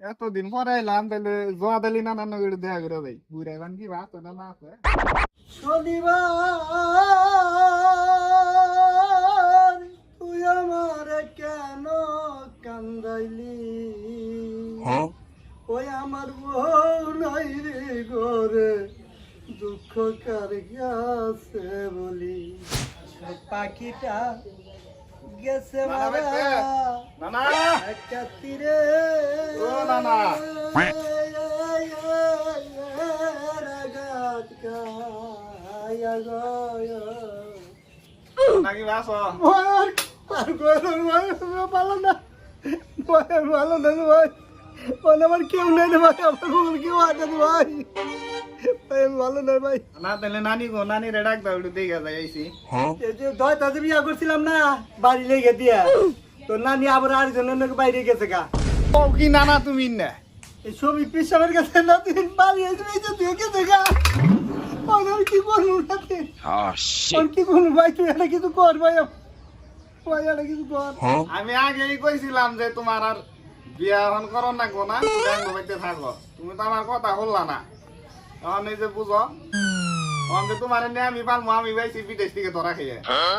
এতদিন পরে এলাম তাহলে জোয়া দিলি না নানা করে দেখা করে যাই ঘুরে এখন কি ভাত না না আছে? শনিবার তুই আমার কেন কান্দাইলি? ওই আমার বউ নাই রে ঘরে দুঃখ কার গেছে বলি? পাখিটা গেছে মারা একটা তীরে নাকি বাস আর ভালো না। ভালো না ভাই। মানে আমার কেউ নেই রে ভাই আমার কোনো কেউ আছে না ভাই। ভাই ভালো না ভাই। না তাহলে নানি গো নানি রে ডাক দাও একটু দেখে যাই আইছি দয় তাদের বিয়া করছিলাম না বাড়ি লেগে দিয়া। তো নানি আবার আর জনের বাইরে গেছে গা। কি নানা তুমি না? এই ছবি পিসাবের কাছে না তুই বাড়ি এসে এই যে তুই গেছে গা আর কি করব না কি করব ভাই তুই এটা কিছু কর ভাই। ভাই এটা কিছু কর। আমি আগেই কইছিলাম যে তোমার আর বিয়া এখন করো না গো না তুমি থাকো। তুমি তো আমার কথা শুনলা না। এখন এই যে বুঝো যে তোমার নিয়ে আমি পারব আমি পাইছি বিদেশ থেকে ধরা খেয়ে।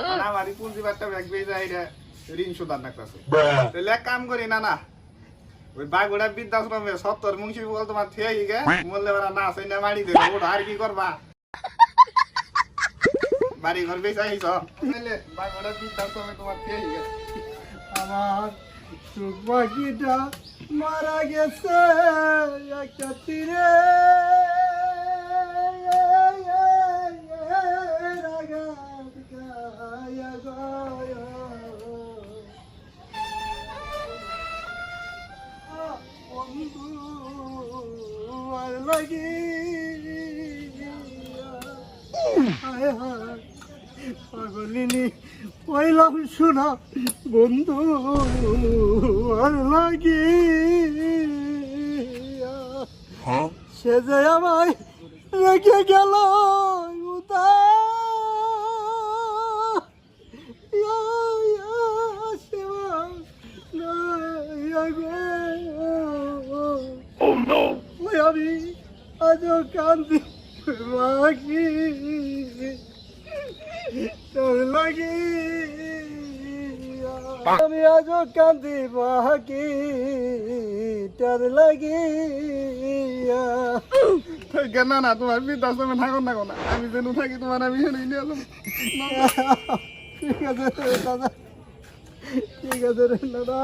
মানে আমার এই পুঁজি ব্যাগ পেয়ে যায় ঋণ সুদার নাকতেছে। তাহলে এক কাম করি না না ওই বাগুড়া বৃদ্ধাশ্রমে সত্তর মুন্সি বল তোমার থেকে গে বললে ওরা না সেই না মারি দেবে ওটা আর কি করবা বাড়ি ঘর আইছ তাহলে বাগুড়া বৃদ্ধাশ্রমে তোমার থেকে গে আমার সুখ পাখিটা মারা গেছে একটা তীরে রাগাত পাগলিনী পয়লাম শোনা বন্ধু আর লাগি সে যে আমায় রেখে গেল উদা- ইয়া, ইয়া, আজও কান্দি রাখি তোর লাগি। আমি আজও কান্দি বাকি তোর লাগি। না না তোমার বৃদ্ধাশ্রমে থাকো না না। আমি যেন থাকি তোমার আমি হেরে নিয়ে এলাম ঠিক আছে দাদা ঠিক আছে রে দাদা।